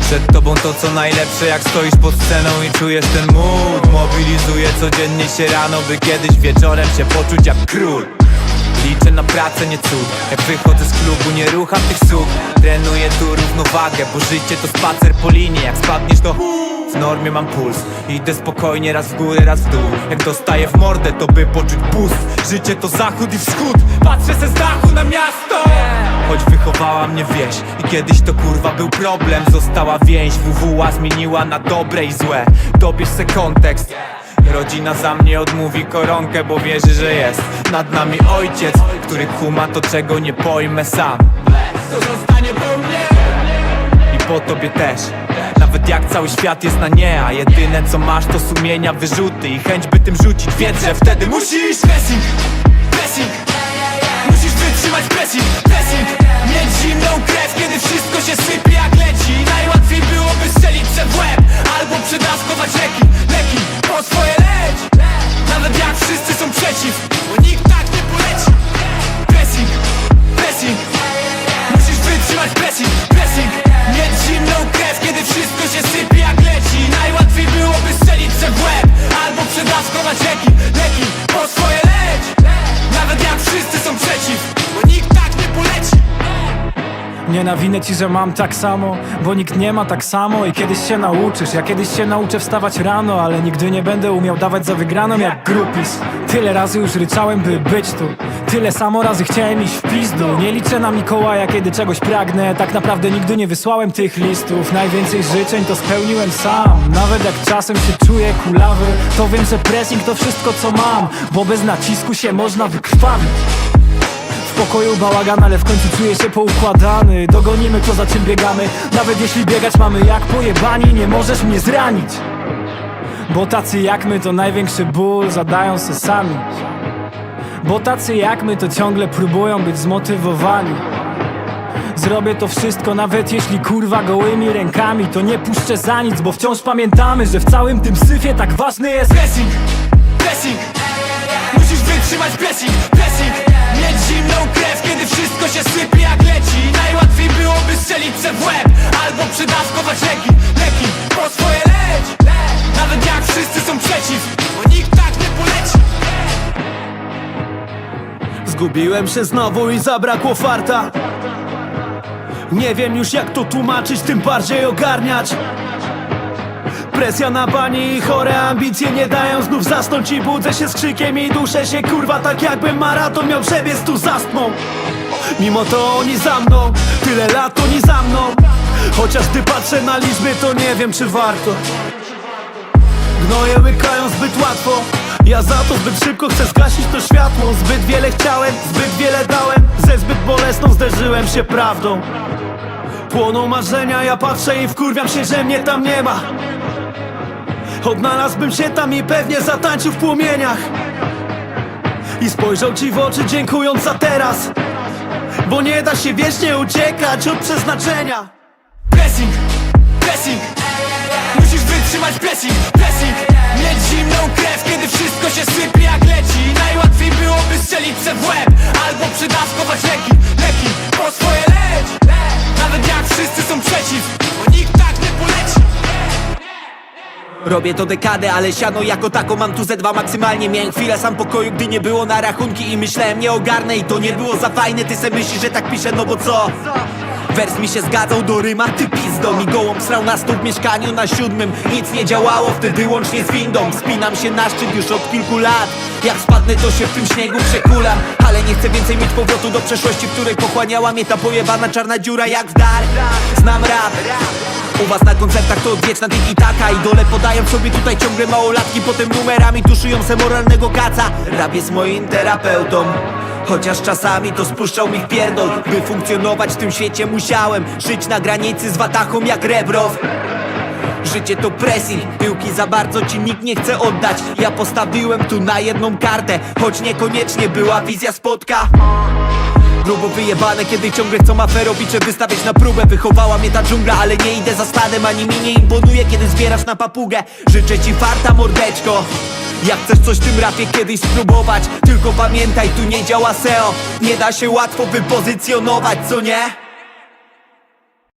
Przed tobą to co najlepsze jak stoisz pod sceną i czujesz ten mood. Mobilizuje codziennie się rano, by kiedyś wieczorem się poczuć jak król Liczę na pracę, nie cud. Jak wychodzę z klubu, nie rucham tych słów Trenuję tu równowagę, bo życie to spacer po linii. Jak spadniesz to w normie mam puls. Idę spokojnie, raz w górę, raz w dół. Jak dostaję w mordę, to by poczuć boost Życie to zachód i wschód. Patrzę se z dachu na miasto. Choć wychowała mnie wieś I kiedyś to kurwa był problem. Została więź, WWA zmieniła na dobre i złe. Dobierz se kontekst Rodzina za mnie odmówi koronkę, bo wierzy, że jest Nad nami ojciec, który kuma to czego nie pojmę sam. To zostanie po mnie. I po tobie też. Nawet jak cały świat jest na nie A jedyne co masz to sumienia, wyrzuty I chęć by tym rzucić wiedzę że wtedy musisz Pressing, pressing. Musisz wytrzymać pressing, pressing. Mieć zimną krew, kiedy wszystko się sypie jak leci. Najłatwiej byłoby strzelić se Nienawinę ci, że mam tak samo, bo nikt nie ma tak samo i kiedyś się nauczysz. Ja kiedyś się nauczę wstawać rano, ale nigdy nie będę umiał dawać za wygraną jak grupis Tyle razy już ryczałem, by być tu. Tyle samo razy chciałem iść w pizdu. Nie liczę na Mikołaja, kiedy czegoś pragnę. Tak naprawdę nigdy nie wysłałem tych listów. Najwięcej życzeń to spełniłem sam. Nawet jak czasem się czuję kulawy To wiem, że pressing to wszystko co mam Bo bez nacisku się można wykrwawić w pokoju bałagan, ale w końcu czuję się poukładany. Dogonimy to za czym biegamy. Nawet jeśli biegać mamy jak pojebani Nie możesz mnie zranić. Bo tacy jak my to największy ból Zadają se sami. Bo tacy jak my to ciągle próbują być zmotywowani. Zrobię to wszystko nawet jeśli kurwa gołymi rękami. To nie puszczę za nic, bo wciąż pamiętamy Że w całym tym syfie tak ważny jest Pressing, pressing Musisz wytrzymać pressing, przydawkować leki, Po swoje leć. Nawet jak wszyscy są przeciw Bo nikt tak nie poleci. Zgubiłem się znowu i zabrakło farta. Nie wiem już jak to tłumaczyć, tym bardziej ogarniać. Presja na pani i chore ambicje nie dają znów zasnąć I budzę się z krzykiem i duszę się kurwa tak jakbym maraton miał przebiec tu zastmą Mimo to oni za mną, tyle lat oni za mną Chociaż gdy patrzę na liczby to nie wiem czy warto. Gnoje łykają zbyt łatwo. Ja za to zbyt szybko chcę zgasić to światło. Zbyt wiele chciałem, zbyt wiele dałem. Ze zbyt bolesną zderzyłem się prawdą. Płoną marzenia, ja patrzę i wkurwiam się, że mnie tam nie ma. Odnalazłbym się tam i pewnie zatańczył w płomieniach. I spojrzał ci w oczy dziękując za teraz. Bo nie da się wiecznie uciekać od przeznaczenia Wytrzymać pressing, pressing Mieć zimną krew, kiedy wszystko się sypie jak leci. Najłatwiej byłoby strzelić se w łeb Albo przydawkować leki, leki Po swoje leć. Nawet jak wszyscy są przeciw Bo nikt tak nie poleci. Robię to dekadę, ale siano jako tako mam tu ze dwa maksymalnie. Miałem chwilę sam pokoju, gdy nie było na rachunki I myślałem nie ogarnę i to nie było za fajne. Ty se myślisz, że tak piszę, no bo co? Wers mi się zgadzał do ryma, ty pizdo. Mi gołąb srał na stół w mieszkaniu na siódmym. Nic nie działało wtedy łącznie z windą. Spinam się na szczyt już od kilku lat. Jak spadnę to się w tym śniegu przekulam. Ale nie chcę więcej mieć powrotu do przeszłości W której pochłaniała mnie ta pojebana czarna dziura jak w dar Znam rap. U was na koncertach to odwieczna tiki taka. Idole podają sobie tutaj ciągle małolatki. Potem numerami tuszują se moralnego kaca. Rap jest moim terapeutą Chociaż czasami to spuszczał mi w pierdol By funkcjonować w tym świecie musiałem Żyć na granicy z watachą jak Rebrow. Życie to pressing, piłki za bardzo ci nikt nie chce oddać. Ja postawiłem tu na jedną kartę Choć niekoniecznie była wizja spotka Grubo wyjebane, kiedy ciągle chcą aferobicze wystawiać na próbę. Wychowała mnie ta dżungla, ale nie idę za stadem Ani mi nie imponuje, kiedy zbierasz na papugę. Życzę ci farta, mordeczko. Jak chcesz coś w tym rapie kiedyś spróbować Tylko pamiętaj, tu nie działa SEO Nie da się łatwo wypozycjonować, co nie?